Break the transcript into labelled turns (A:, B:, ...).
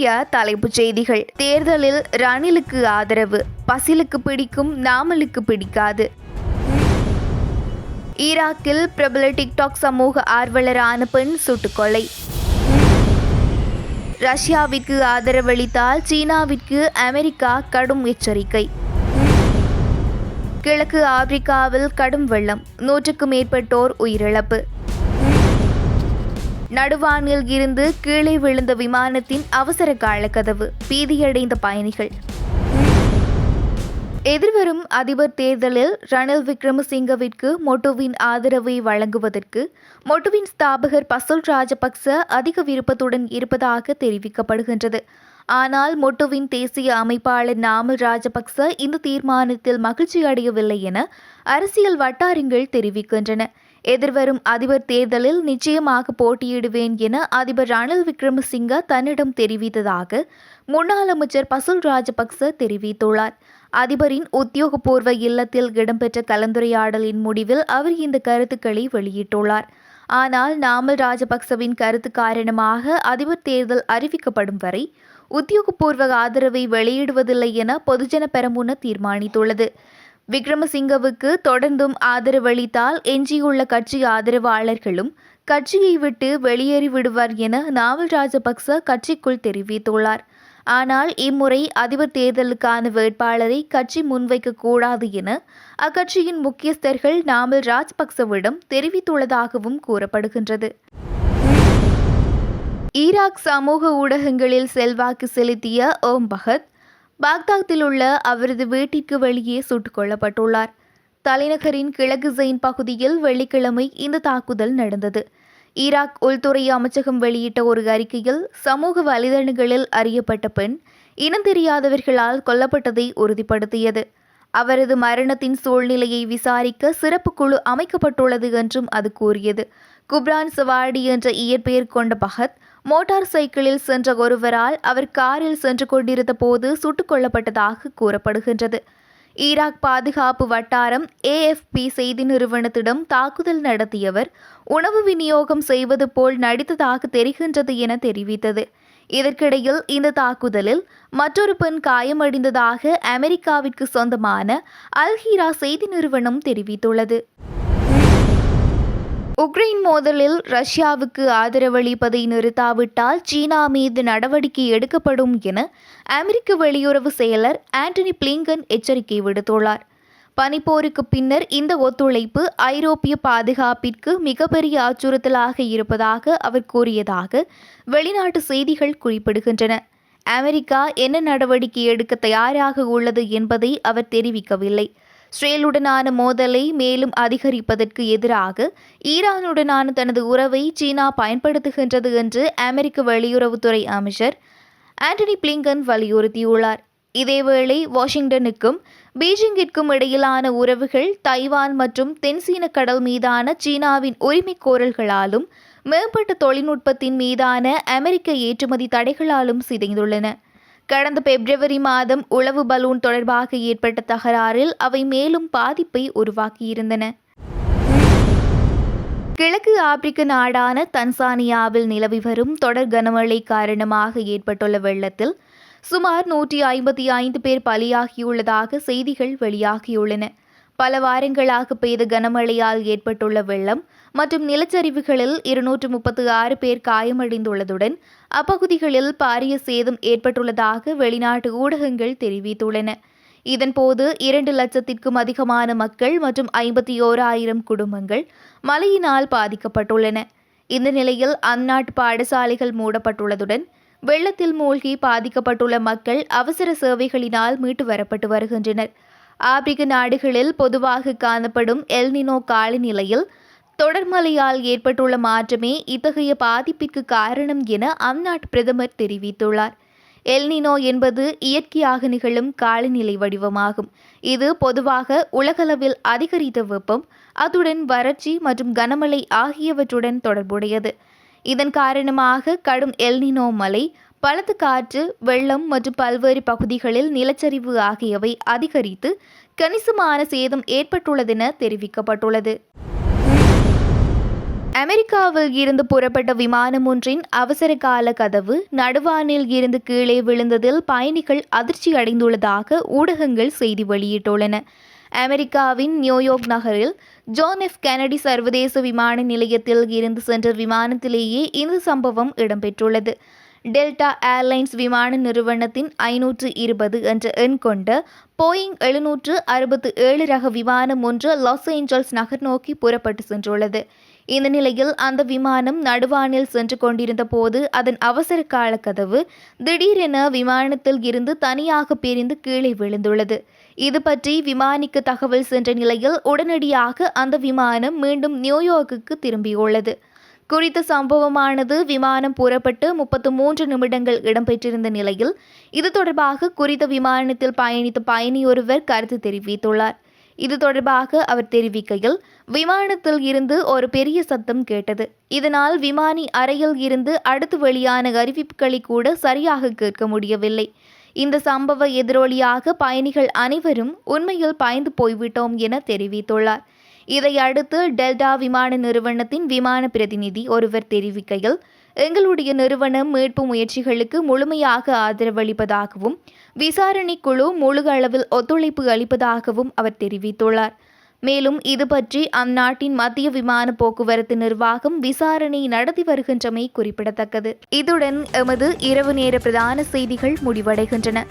A: இன்றைய தலைப்புச் செய்திகள். தேர்தலில் ரணிலுக்கு ஆதரவு. பசிலுக்கு பிடிக்கும் நாமலுக்கு பிடிக்காது. ஈராக்கில் பிரபல டிக்டாக் சமூக ஆர்வலரான பெண் சுட்டுக்கொலை. ரஷ்யாவிற்கு ஆதரவளித்தால் சீனாவிற்கு அமெரிக்கா கடும் எச்சரிக்கை. கிழக்கு ஆப்பிரிக்காவில் கடும் வெள்ளம். நூற்றுக்கும் மேற்பட்டோர் உயிரிழப்பு. நடுவானில் இருந்து கீழே விழுந்த விமானத்தின் அவசர கால கதவு பீதியடைந்த பயணிகள். எதிர்வரும் அதிபர் தேர்தலில் ரணில் விக்ரமசிங்கவிற்கு மொட்டுவின் ஆதரவை வழங்குவதற்கு மொட்டுவின் ஸ்தாபகர் பசுல் ராஜபக்ச அதிக விருப்பத்துடன் இருப்பதாக தெரிவிக்கப்படுகின்றது. ஆனால் மொட்டுவின் தேசிய அமைப்பாளர் நாமல் ராஜபக்ச இந்த தீர்மானத்தில் மகிழ்ச்சி அடையவில்லை என அரசியல் வட்டாரங்கள் தெரிவிக்கின்றன. எதிர்வரும் அதிபர் தேர்தலில் நிச்சயமாக போட்டியிடுவேன் என அதிபர் ரணில் விக்ரமசிங்க தன்னிடம் தெரிவித்ததாக முன்னாள் அமைச்சர் பசுல் ராஜபக்ச தெரிவித்துள்ளார். அதிபரின் உத்தியோகபூர்வ இல்லத்தில் இடம்பெற்ற கலந்துரையாடலின் முடிவில் அவர் இந்த கருத்துக்களை வெளியிட்டுள்ளார். ஆனால் நாமல் ராஜபக்சவின் கருத்து காரணமாக அதிபர் தேர்தல் அறிவிக்கப்படும் வரை உத்தியோகபூர்வ ஆதரவை வெளியிடுவதில்லை என பொதுஜன பெரமுன தீர்மானித்துள்ளது. விக்ரமசிங்கவுக்கு தொடர்ந்தும் ஆதரவளித்தால் எஞ்சியுள்ள கட்சி ஆதரவாளர்களும் கட்சியை விட்டு வெளியேறிவிடுவார் என நாவல் ராஜபக்ச கட்சிக்குள் தெரிவித்துள்ளார். ஆனால் இம்முறை அதிபர் தேர்தலுக்கான வேட்பாளரை கட்சி முன்வைக்க கூடாது என அக்கட்சியின் முக்கியஸ்தர்கள் நாமல் ராஜபக்சவிடம் தெரிவித்துள்ளதாகவும் கூறப்படுகின்றது. ஈராக் சமூக ஊடகங்களில் செல்வாக்கு செலுத்திய ஓம் பகத் பாக்தாத்தில் உள்ள அவரது வீட்டிற்கு வெளியே சுட்டுக் கொல்லப்பட்டுள்ளார் தலைநகரின் கிழக்கு ஜெயின் பகுதியில் வெள்ளிக்கிழமை இந்த தாக்குதல் நடந்தது. ஈராக் உள்துறை அமைச்சகம் வெளியிட்ட ஒரு அறிக்கையில் சமூக வலைதளங்களில் அறியப்பட்ட பெண் இனம் தெரியாதவர்களால் கொல்லப்பட்டதை உறுதிப்படுத்தியது. அவரது மரணத்தின் சூழ்நிலையை விசாரிக்க சிறப்பு குழு அமைக்கப்பட்டுள்ளது என்றும் அது கூறியது. குப்ரான் சவாடி என்ற இயற்பெயர் கொண்ட பகத் மோட்டார் சைக்கிளில் சென்ற ஒருவரால் அவர் காரில் சென்று கொண்டிருந்த போது சுட்டுக் கொல்லப்பட்டதாக கூறப்படுகின்றது. ஈராக் பாதுகாப்பு வட்டாரம் ஏஎஃப்பி செய்தி நிறுவனத்திடம் தாக்குதல் நடத்தியவர் உணவு விநியோகம் செய்வது போல் நடித்ததாக தெரிகின்றது என தெரிவித்தது. இதற்கிடையில் இந்த தாக்குதலில் மற்றொரு பெண் காயமடைந்ததாக அமெரிக்காவிற்கு சொந்தமான அல்ஹீரா செய்தி நிறுவனம் தெரிவித்துள்ளது. உக்ரைன் மோதலில் ரஷ்யாவுக்கு ஆதரவளிப்பதை நிறுத்தாவிட்டால் சீனா மீது நடவடிக்கை எடுக்கப்படும் என அமெரிக்க வெளியுறவு செயலர் ஆண்டனி பிளிங்கன் எச்சரிக்கை விடுத்துள்ளார். பனிப்போருக்கு பின்னர் இந்த ஒத்துழைப்பு ஐரோப்பிய பாதுகாப்பிற்கு மிகப்பெரிய அச்சுறுத்தலாக இருப்பதாக அவர் கூறியதாக வெளிநாட்டு செய்திகள் குறிப்பிடுகின்றன. அமெரிக்கா என்ன நடவடிக்கை எடுக்க தயாராக உள்ளது என்பதை அவர் தெரிவிக்கவில்லை. இஸ்ரேலுடனான மோதலை மேலும் அதிகரிப்பதற்கு எதிராக ஈரானுடனான தனது உறவை சீனா பயன்படுத்துகின்றது என்று அமெரிக்க வெளியுறவுத்துறை அமைச்சர் ஆண்டனி பிளிங்கன் வலியுறுத்தியுள்ளார். இதேவேளை வாஷிங்டனுக்கும் பீஜிங்கிற்கும் இடையிலான உறவுகள் தைவான் மற்றும் தென்சீன கடல் மீதான சீனாவின் உரிமை கோரல்களாலும் மேம்பட்ட தொழில்நுட்பத்தின் மீதான அமெரிக்க ஏற்றுமதி தடைகளாலும் சிதைந்துள்ளன. கடந்த பிப்ரவரி மாதம் உளவு பலூன் தொடர்பாக ஏற்பட்ட தகராறில் அவை மேலும் பாதிப்பை உருவாக்கியிருந்தன. கிழக்கு ஆப்பிரிக்க நாடான தன்சானியாவில் நிலவி வரும் தொடர் கனமழை காரணமாக ஏற்பட்டுள்ள வெள்ளத்தில் சுமார் நூற்றி ஐம்பத்தி ஐந்து பேர் பலியாகியுள்ளதாக செய்திகள் வெளியாகியுள்ளன. பல வாரங்களாக பெய்த கனமழையால் ஏற்பட்டுள்ள வெள்ளம் மற்றும் நிலச்சரிவுகளில் இருநூற்று முப்பத்து ஆறு பேர் காயமடைந்துள்ளதுடன் அப்பகுதிகளில் பாரிய சேதம் ஏற்பட்டுள்ளதாக வெளிநாட்டு ஊடகங்கள் தெரிவித்துள்ளன. இதன்போது இரண்டு லட்சத்திற்கும் அதிகமான மக்கள் மற்றும் ஐம்பத்தி ஓராயிரம் குடும்பங்கள் மழையினால் பாதிக்கப்பட்டுள்ளன. இந்த நிலையில் அந்நாட்டு பாடசாலைகள் மூடப்பட்டுள்ளதுடன் வெள்ளத்தில் மூழ்கி பாதிக்கப்பட்டுள்ள மக்கள் அவசர சேவைகளினால் மீட்டு வரப்பட்டு வருகின்றனர். ஆப்பிரிக்க நாடுகளில் பொதுவாக காணப்படும் எல்னினோ காலநிலையில் தொடர்மழையால் ஏற்பட்டுள்ள மாற்றமே இத்தகைய பாதிப்பிற்கு காரணம் என அந்நாட்டு பிரதமர் தெரிவித்துள்ளார். எல்னினோ என்பது இயற்கையாக நிகழும் காலநிலை வடிவமாகும். இது பொதுவாக உலகளவில் அதிகரித்த வெப்பம் அத்துடன் வறட்சி மற்றும் கனமழை ஆகியவற்றுடன் தொடர்புடையது. இதன் காரணமாக கடும் எல்னினோ மலை பலத்த காற்று வெள்ளம் மற்றும் பல்வேறு பகுதிகளில் நிலச்சரிவு ஆகியவை அதிகரித்து கணிசமான சேதம் ஏற்பட்டுள்ளதென தெரிவிக்கப்பட்டுள்ளது. அமெரிக்காவில் இருந்து புறப்பட்ட விமானம் ஒன்றின் அவசர கால கதவு நடுவானில் இருந்து கீழே விழுந்ததில் பயணிகள் அதிர்ச்சி அடைந்துள்ளதாக ஊடகங்கள் செய்தி வெளியிட்டுள்ளன. அமெரிக்காவின் நியூயோர்க் நகரில் ஜோன் எஃப் கெனடி சர்வதேச விமான நிலையத்தில் இருந்து சென்ற விமானத்திலேயே இந்த சம்பவம் இடம்பெற்றுள்ளது. டெல்டா ஏர்லைன்ஸ் விமான நிறுவனத்தின் ஐநூற்று இருபது என்ற எண் கொண்ட போயிங் எழுநூற்று அறுபத்து ஏழு ரக விமானம் ஒன்று லாஸ் ஏஞ்சல்ஸ் நகர் நோக்கி புறப்பட்டு சென்றுள்ளது. இந்த நிலையில் அந்த விமானம் நடுவானில் சென்று கொண்டிருந்த போது அதன் அவசர கால கதவு திடீரென விமானத்தில் இருந்து தனியாக பிரிந்து கீழே விழுந்துள்ளது. இது பற்றி விமானிக்கு தகவல் சென்ற நிலையில் உடனடியாக அந்த விமானம் மீண்டும் நியூயார்க்குக்கு திரும்பியுள்ளது. குறித்த சம்பவமானது விமானம் புறப்பட்டு முப்பத்து மூன்று நிமிடங்கள் இடம்பெற்றிருந்த நிலையில் இது தொடர்பாக குறித்த விமானத்தில் பயணித்த பயணி ஒருவர் கருத்து தெரிவித்துள்ளார். இது தொடர்பாக அவர் தெரிவிக்கையில் விமானத்தில் இருந்து ஒரு பெரிய சத்தம் கேட்டது. இதனால் விமானி அறையில் இருந்து அடுத்து வெளியான அறிவிப்புகளை கூட சரியாக கேட்க முடியவில்லை. இந்த சம்பவ எதிரொலியாக பயணிகள் அனைவரும் உண்மையில் பயந்து போய்விட்டோம் என தெரிவித்துள்ளார். இதையடுத்து டெல்டா விமான நிறுவனத்தின் விமான பிரதிநிதி ஒருவர் தெரிவிக்கையில் எங்களுடைய நிறுவனம் மீட்பு முயற்சிகளுக்கு முழுமையாக ஆதரவளிப்பதாகவும் விசாரணை குழு முழு அளவில் ஒத்துழைப்பு அளிப்பதாகவும் அவர் தெரிவித்துள்ளார். மேலும் இது பற்றி அந்நாட்டின் மத்திய விமான போக்குவரத்து நிர்வாகம் விசாரணை நடத்தி வருகின்றமை குறிப்பிடத்தக்கது. இதுடன் எமது இரவு நேர பிரதான செய்திகள் முடிவடைகின்றன.